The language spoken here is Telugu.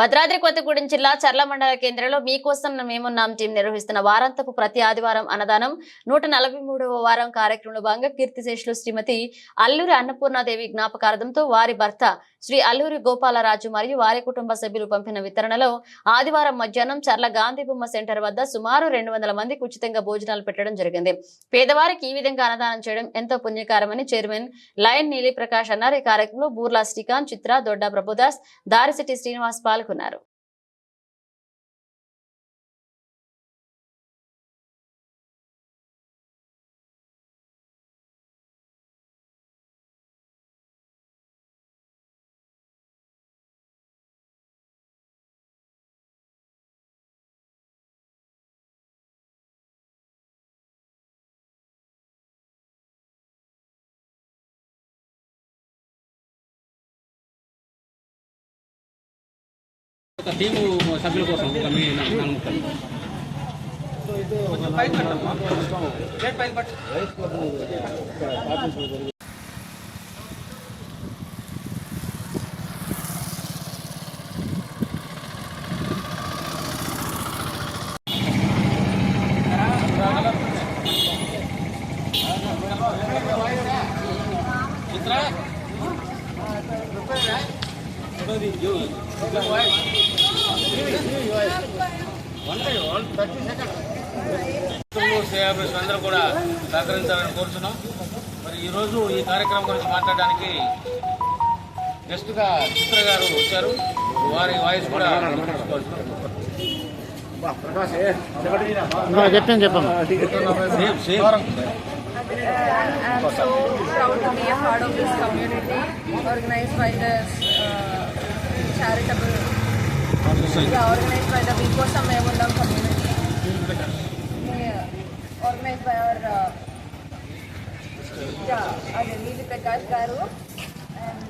భద్రాద్రి కొత్తగూడెం జిల్లా చర్ల మండల కేంద్రంలో మీకోసం మేమున్నాం. టీం నిర్వహిస్తున్న వారాంతపు ప్రతి ఆదివారం అన్నదానం నూట నలభై వారం కార్యక్రమంలో భాగంగా కీర్తిశేషులు శ్రీమతి అల్లూరి అన్నపూర్ణాదేవి జ్ఞాపకార్థంతో వారి భర్త శ్రీ అల్లూరి గోపాలరాజు మరియు వారి కుటుంబ సభ్యులు పంపిన వితరణలో ఆదివారం మధ్యాహ్నం చర్ల గాంధీ బొమ్మ సెంటర్ వద్ద సుమారు రెండు వందల మందికి ఉచితంగా భోజనాలు పెట్టడం జరిగింది. పేదవారికి ఈ విధంగా అన్నదానం చేయడం ఎంతో పుణ్యకారమని చైర్మన్ లయన్ నీలి ప్రకాష్ అన్నారు. ఈ కార్యక్రమంలో బూర్లా శ్రీకాంత్ చిత్ర దొడ్డ ప్రభుదాస్ దారిశెట్టి శ్రీనివాస్ పాల్గొన్నారు. ఒక టీము సభ్యుల కోసం ఒక మీ నాలుగు ముక్కలు కుటుంబ ఫ్యామిలీస్ అందరూ కూడా సహకరించాలని కోరుతున్నాం మరి ఈరోజు ఈ కార్యక్రమం గురించి మాట్లాడడానికి గెస్ట్గా చిత్ర గారు వచ్చారు. వారి వాయిస్ కూడా చెప్పాను చెప్పండి ఆర్గనైజ్ బై ద బీకోసం మేము ఉన్నాం కమ్యూనిటీ అదే నీలి ప్రకాష్ గారు